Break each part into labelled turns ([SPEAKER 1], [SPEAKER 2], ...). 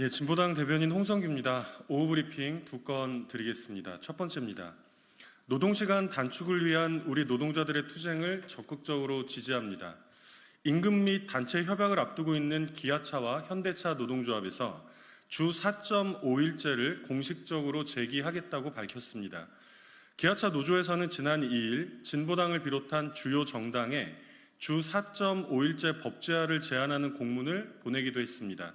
[SPEAKER 1] 예, 진보당 대변인 홍성규입니다. 오후 브리핑 두 건 드리겠습니다. 첫 번째입니다. 노동시간 단축을 위한 우리 노동자들의 투쟁을 적극적으로 지지합니다. 임금 및 단체 협약을 앞두고 있는 기아차와 현대차 노동조합에서 주 4.5일제를 공식적으로 제기하겠다고 밝혔습니다. 기아차 노조에서는 지난 2일 진보당을 비롯한 주요 정당에 주 4.5일제 법제화를 제안하는 공문을 보내기도 했습니다.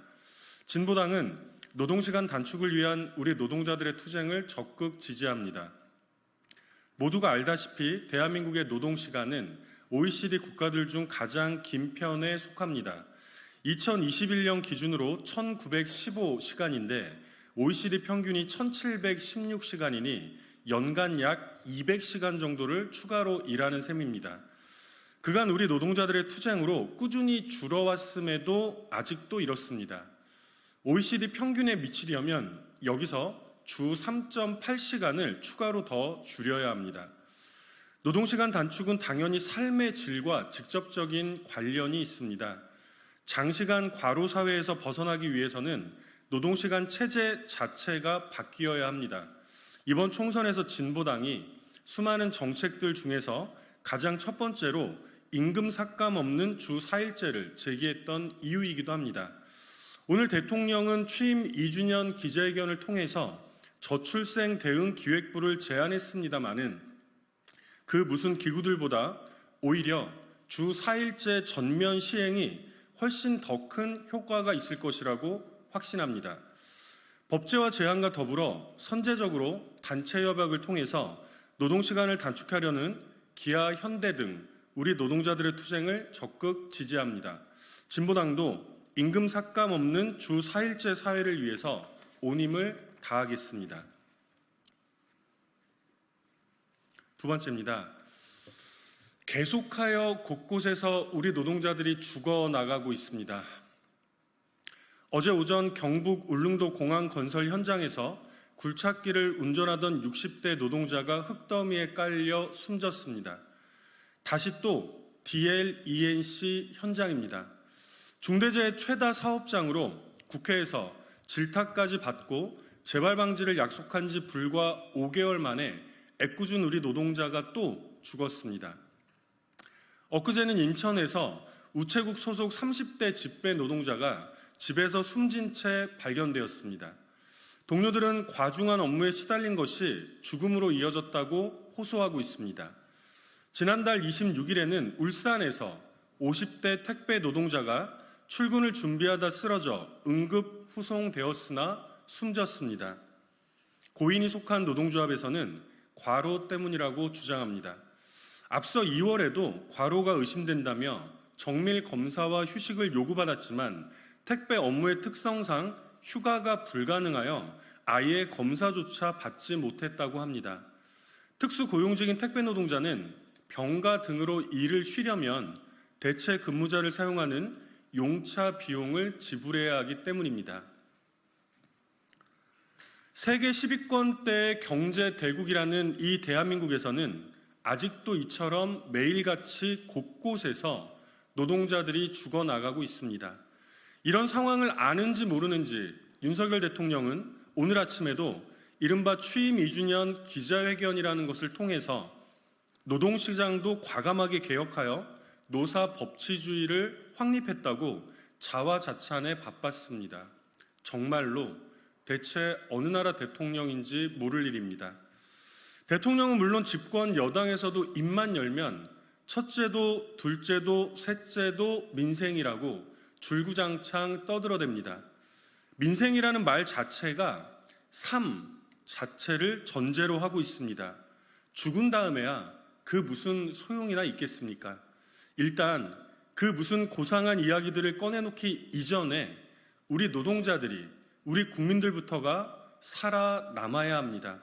[SPEAKER 1] 진보당은 노동시간 단축을 위한 우리 노동자들의 투쟁을 적극 지지합니다. 모두가 알다시피 대한민국의 노동시간은 OECD 국가들 중 가장 긴 편에 속합니다. 2021년 기준으로 1915시간인데 OECD 평균이 1716시간이니 연간 약 200시간 정도를 추가로 일하는 셈입니다. 그간 우리 노동자들의 투쟁으로 꾸준히 줄어왔음에도 아직도 이렇습니다. OECD 평균에 미치려면 여기서 주 3.8시간을 추가로 더 줄여야 합니다. 노동시간 단축은 당연히 삶의 질과 직접적인 관련이 있습니다. 장시간 과로 사회에서 벗어나기 위해서는 노동시간 체제 자체가 바뀌어야 합니다. 이번 총선에서 진보당이 수많은 정책들 중에서 가장 첫 번째로 임금 삭감 없는 주 4일제를 제기했던 이유이기도 합니다. 오늘 대통령은 취임 2주년 기자회견을 통해서 저출생 대응 기획부를 제안했습니다마는 그 무슨 기구들보다 오히려 주 4일제 전면 시행이 훨씬 더 큰 효과가 있을 것이라고 확신합니다. 법제화 제한과 더불어 선제적으로 단체 협약을 통해서 노동시간을 단축하려는 기아, 현대 등 우리 노동자들의 투쟁을 적극 지지합니다. 진보당도 임금 삭감 없는 주 4일제 사회를 위해서 온 힘을 다하겠습니다. 두 번째입니다. 계속하여 곳곳에서 우리 노동자들이 죽어 나가고 있습니다. 어제 오전 경북 울릉도 공항 건설 현장에서 굴착기를 운전하던 60대 노동자가 흙더미에 깔려 숨졌습니다. 다시 또 DLENC 현장입니다. 중대재해 최다 사업장으로 국회에서 질타까지 받고 재발 방지를 약속한 지 불과 5개월 만에 애꿎은 우리 노동자가 또 죽었습니다. 엊그제는 인천에서 우체국 소속 30대 집배 노동자가 집에서 숨진 채 발견되었습니다. 동료들은 과중한 업무에 시달린 것이 죽음으로 이어졌다고 호소하고 있습니다. 지난달 26일에는 울산에서 50대 택배 노동자가 출근을 준비하다 쓰러져 응급 후송되었으나 숨졌습니다. 고인이 속한 노동조합에서는 과로 때문이라고 주장합니다. 앞서 2월에도 과로가 의심된다며 정밀 검사와 휴식을 요구받았지만 택배 업무의 특성상 휴가가 불가능하여 아예 검사조차 받지 못했다고 합니다. 특수 고용직인 택배 노동자는 병가 등으로 일을 쉬려면 대체 근무자를 사용하는 용차 비용을 지불해야 하기 때문입니다. 세계 10위권대의 경제 대국이라는 이 대한민국에서는 아직도 이처럼 매일같이 곳곳에서 노동자들이 죽어나가고 있습니다. 이런 상황을 아는지 모르는지 윤석열 대통령은 오늘 아침에도 이른바 취임 2주년 기자회견이라는 것을 통해서 노동시장도 과감하게 개혁하여 노사 법치주의를 확립했다고 자화자찬에 바빴습니다. 정말로 대체 어느 나라 대통령인지 모를 일입니다. 대통령은 물론 집권 여당에서도 입만 열면 첫째도 둘째도 셋째도 민생이라고 줄구장창 떠들어댑니다. 민생이라는 말 자체가 삶 자체를 전제로 하고 있습니다. 죽은 다음에야 그 무슨 소용이나 있겠습니까? 일단 그 무슨 고상한 이야기들을 꺼내놓기 이전에 우리 노동자들이 우리 국민들부터가 살아남아야 합니다.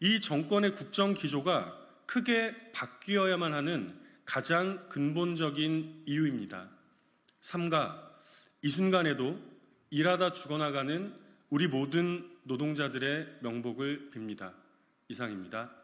[SPEAKER 1] 이 정권의 국정 기조가 크게 바뀌어야만 하는 가장 근본적인 이유입니다. 삼가 이 순간에도 일하다 죽어나가는 우리 모든 노동자들의 명복을 빕니다. 이상입니다.